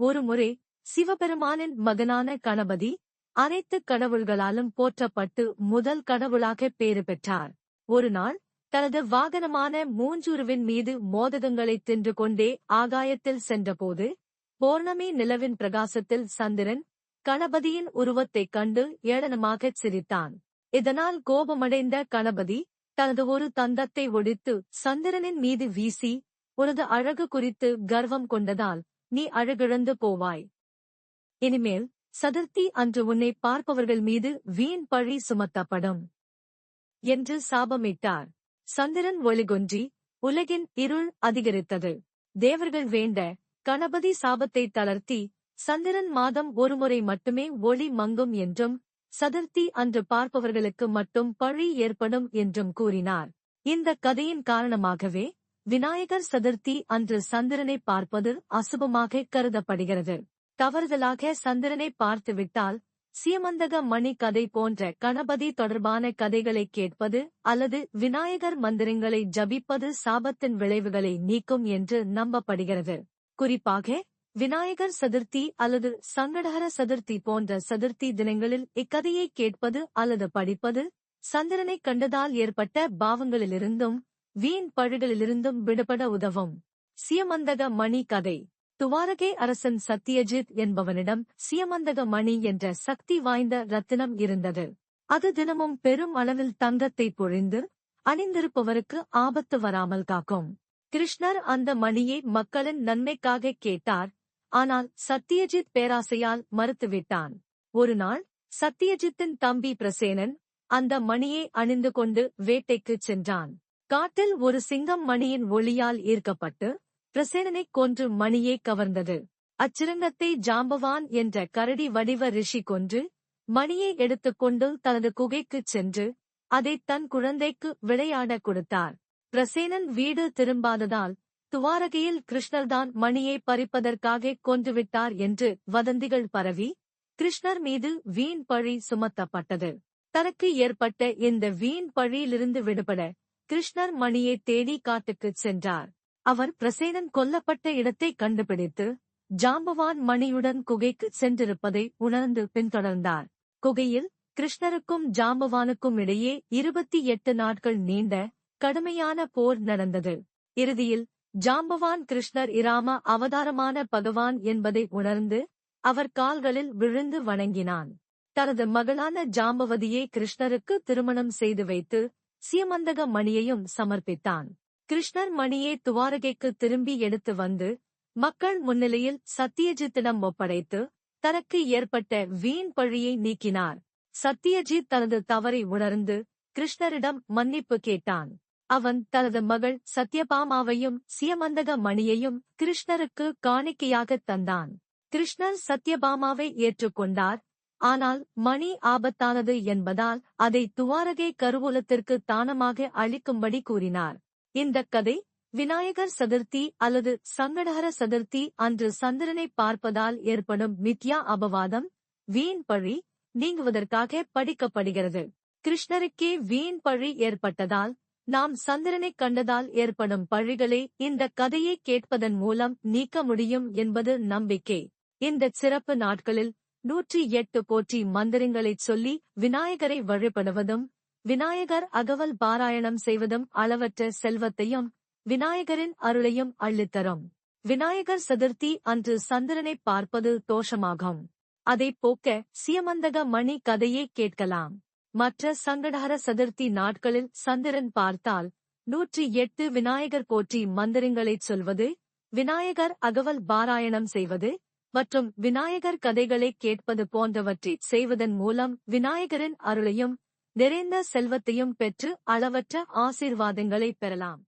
ஒருமுறை சிவபெருமானின் மகனான கணபதி அனைத்து கடவுள்களாலும் போற்றப்பட்டு முதல் கடவுளாக பேறு பெற்றார். ஒரு நாள் தனது வாகனமான மூஞ்சுருவின் மீது மோதகங்களைத் தின்று கொண்டே ஆகாயத்தில் சென்றபோது பௌர்ணமி நிலவின் பிரகாசத்தில் சந்திரன் கணபதியின் உருவத்தைக் கண்டு ஏளனமாகச் சிரித்தான். இதனால் கோபமடைந்த கணபதி தனது ஒரு தந்தத்தை ஒடித்து சந்திரனின் மீது வீசி உனது அழகு குறித்து கர்வம் கொண்டதால் நீ அழகிழந்து போவாய். இனிமேல் சதுர்த்தி அன்று உன்னை பார்ப்பவர்கள் மீது வீண் பழி சுமத்தப்படும். என்று சாபமிட்டார். சந்திரன் ஒளிகொன்றி உலகின் இருள் அதிகரித்தது. தேவர்கள் வேண்ட கணபதி சாபத்தை தளர்த்தி சந்திரன் மாதம் ஒருமுறை மட்டுமே ஒளி மங்கும் என்றும் சதுர்த்தி அன்று பார்ப்பவர்களுக்கு மட்டும் பழி ஏற்படும் என்றும் கூறினார். இந்த கதையின் காரணமாகவே விநாயகர் சதுர்த்தி அன்று சந்திரனை பார்ப்பது அசுபமாக கருதப்படுகிறது. தவறுதலாக சந்திரனை பார்த்துவிட்டால் சீமந்தக மணி கதை போன்ற கணபதி தொடர்பான கதைகளை கேட்பது அல்லது விநாயகர் மந்திரங்களை ஜபிப்பது சாபத்தின் விளைவுகளை நீக்கும் என்று நம்பப்படுகிறது. குறிப்பாக விநாயகர் சதுர்த்தி அல்லது சங்கடஹர சதுர்த்தி போன்ற சதுர்த்தி தினங்களில் இக்கதையை கேட்பது அல்லது படிப்பது சந்திரனை கண்டதால் ஏற்பட்ட பாவங்களிலிருந்தும் வீண் பழுகளிலிருந்தும் விடுபட உதவும். சியமந்தக மணி கதை. துவாரகே அரசன் சத்யஜித் என்பவனிடம் சியமந்தக மணி என்ற சக்தி வாய்ந்த ரத்தினம் இருந்தது. அது தினமும் பெரும் அளவில் தங்கத்தை பொழிந்து அணிந்திருப்பவருக்கு ஆபத்து வராமல் காக்கும். கிருஷ்ணர் அந்த மணியை மக்களின் நன்மைக்காக கேட்டார். ஆனால் சத்யஜித் பேராசையால் மறுத்துவிட்டான். ஒருநாள் சத்யஜித்தின் தம்பி பிரசேனன் அந்த மணியை அணிந்து கொண்டு வேட்டைக்குச் சென்றான். காட்டில் ஒரு சிங்கம் மணியின் ஒளியால் ஈர்க்கப்பட்டு பிரசேனனைக் கொன்று மணியே கவர்ந்தது. அச்சிரங்கத்தை ஜாம்பவான் என்ற கரடி வடிவ ரிஷி கொன்று மணியை எடுத்துக்கொண்டு தனது குகைக்குச் சென்று அதை தன் குழந்தைக்கு விளையாட கொடுத்தார். பிரசேனன் வீடு திரும்பாததால் துவாரகையில் கிருஷ்ணர்தான் மணியை பறிப்பதற்காக கொன்றுவிட்டார் என்று வதந்திகள் பரவி கிருஷ்ணர் மீது வீண் பழி சுமத்தப்பட்டது. தனக்கு ஏற்பட்ட இந்த வீண் பழியிலிருந்து விடுபட கிருஷ்ணர் மணியை தேடி காட்டுக்குச் சென்றார். அவர் பிரசேனன் கொல்லப்பட்ட இடத்தை கண்டுபிடித்து ஜாம்பவான் மணியுடன் குகைக்கு சென்றிருப்பதை உணர்ந்து பின்தொடர்ந்தார். குகையில் கிருஷ்ணருக்கும் ஜாம்பவானுக்கும் இடையே இருபத்தி எட்டு நாட்கள் நீண்ட கடுமையான போர் நடந்தது. இறுதியில் ஜாம்பவான் கிருஷ்ணர் இராம அவதாரமான பகவான் என்பதை உணர்ந்து அவர் கால்களில் விழுந்து வணங்கினான். தனது மகளான ஜாம்பவதியை கிருஷ்ணருக்கு திருமணம் செய்து வைத்து சீமந்தக மணியையும் சமர்ப்பித்தான். கிருஷ்ணர் மணியை துவாரகைக்கு திரும்பி எடுத்து வந்து மக்கள் முன்னிலையில் சத்யஜித்திடம் ஒப்படைத்து தனக்கு ஏற்பட்ட வீண் பழியை நீக்கினார். சத்யஜித் தனது தவறை உணர்ந்து கிருஷ்ணரிடம் மன்னிப்பு கேட்டான். அவன் தனது மகள் சத்யபாமாவையும் சியமந்தக மணியையும் கிருஷ்ணருக்கு காணிக்கையாகத் தந்தான். கிருஷ்ணர் சத்யபாமாவை ஏற்றுக்கொண்டார். ஆனால் மணி ஆபத்தானது என்பதால் அதை துவாரகை கருவூலத்திற்கு தானமாக அளிக்கும்படி கூறினார். இந்த கதை விநாயகர் சதுர்த்தி அல்லது சங்கடஹர சதுர்த்தி அன்று சந்திரனை பார்ப்பதால் ஏற்படும் மித்யா அபவாதம் வீண் பழி நீங்குவதற்காக படிக்கப்படுகிறது. கிருஷ்ணருக்கே வீண் பழி ஏற்பட்டதால் நாம் சந்திரனை கண்டதால் ஏற்படும் பழிகளை இந்த கதையை கேட்பதன் மூலம் நீக்க முடியும் என்பது நம்பிக்கை. இந்த சிறப்பு நாட்களில் நூற்றி எட்டு கோட்டி மந்திரங்களைச் சொல்லி விநாயகரை வழிபடுவதும் விநாயகர் அகவல் பாராயணம் செய்வதும் அளவற்ற செல்வத்தையும் விநாயகரின் அருளையும் அள்ளித்தரும் விநாயகர் சதுர்த்தி அன்று சந்திரனை பார்ப்பது தோஷமாகும். அதை போக்க சியமந்தக மணி கதையை கேட்கலாம். மற்ற சங்கடஹர சதுர்த்தி நாட்களில் சந்திரன் பார்த்தால் நூற்றி எட்டு விநாயகர் போற்றி மந்திரங்களைச் சொல்வது விநாயகர் அகவல் பாராயணம் செய்வது மற்றும் விநாயகர் கதைகளை கேட்பது போன்றவற்றை செய்வதன் மூலம் விநாயகரின் அருளையும் நிறைந்த செல்வத்தையும் பெற்று அளவற்ற ஆசீர்வாதங்களை பெறலாம்.